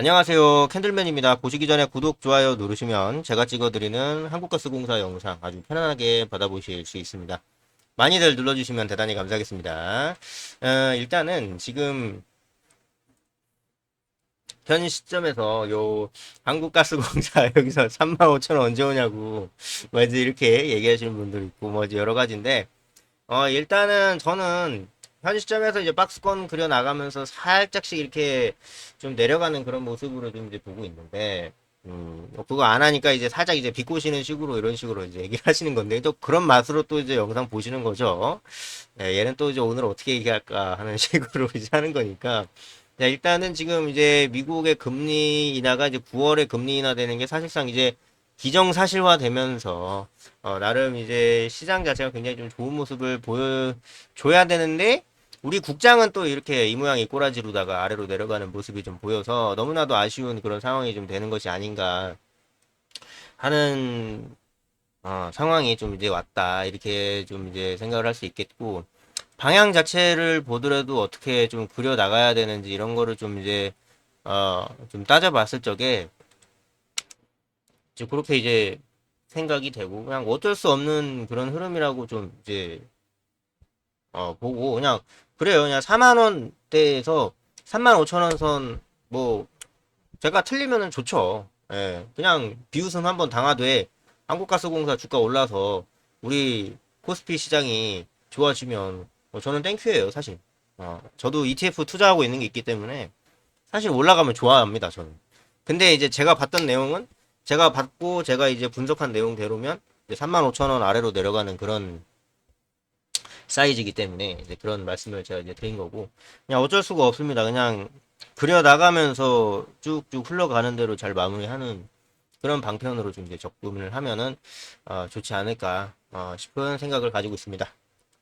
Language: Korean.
안녕하세요. 캔들맨입니다. 보시기 전에 구독, 좋아요 누르시면 제가 찍어드리는 한국가스공사 영상 아주 편안하게 받아보실 수 있습니다. 많이들 눌러주시면 대단히 감사하겠습니다. 어, 일단은 지금 현 시점에서 요 한국가스공사 여기서 35,000원 언제 오냐고 뭐 이제 이렇게 얘기하시는 분들 있고 뭐 여러 가지인데 어 일단은 저는 현 시점에서 이제 박스권 그려 나가면서 살짝씩 이렇게 좀 내려가는 그런 모습으로 좀 이제 보고 있는데, 음, 뭐 그거 안 하니까 이제 살짝 이제 비꼬시는 식으로 이런 식으로 이제 얘기를 하시는 건데, 또 그런 맛으로 또 이제 영상 보시는 거죠. 네, 얘는 또 이제 오늘 어떻게 얘기할까 하는 식으로 이제 하는 거니까. 자, 일단은 지금 이제 미국의 금리 인하가 이제 9월에 금리 인하 되는 게 사실상 이제 기정사실화 되면서, 어, 나름 이제 시장 자체가 굉장히 좀 좋은 모습을 보여줘야 되는데, 우리 국장은 또 이렇게 이 모양 이 꼬라지로다가 아래로 내려가는 모습이 좀 보여서 너무나도 아쉬운 그런 상황이 좀 되는 것이 아닌가 하는 어, 상황이 좀 이제 왔다. 이렇게 좀 이제 생각을 할 수 있겠고 방향 자체를 보더라도 어떻게 좀 그려 나가야 되는지 이런 거를 좀 이제 어, 좀 따져봤을 적에 이제 그렇게 이제 생각이 되고 그냥 어쩔 수 없는 그런 흐름이라고 좀 이제 어, 보고 그냥 그래요. 그냥 4만 원대에서 3만 5천 원 선 뭐 제가 틀리면은 좋죠. 예. 그냥 비웃음 한번 당하되 한국가스공사 주가 올라서 우리 코스피 시장이 좋아지면 뭐 저는 땡큐예요, 사실. 어, 저도 ETF 투자하고 있는 게 있기 때문에 사실 올라가면 좋아합니다, 저는. 근데 이제 제가 봤던 내용은 제가 봤고 제가 이제 분석한 내용대로면 이제 3만 5천 원 아래로 내려가는 그런 사이즈이기 때문에 이제 그런 말씀을 제가 이제 드린 거고 그냥 어쩔 수가 없습니다. 그냥 그려 나가면서 쭉쭉 흘러가는 대로 잘 마무리하는 그런 방편으로 좀 이제 접근을 하면은 어, 좋지 않을까 어, 싶은 생각을 가지고 있습니다.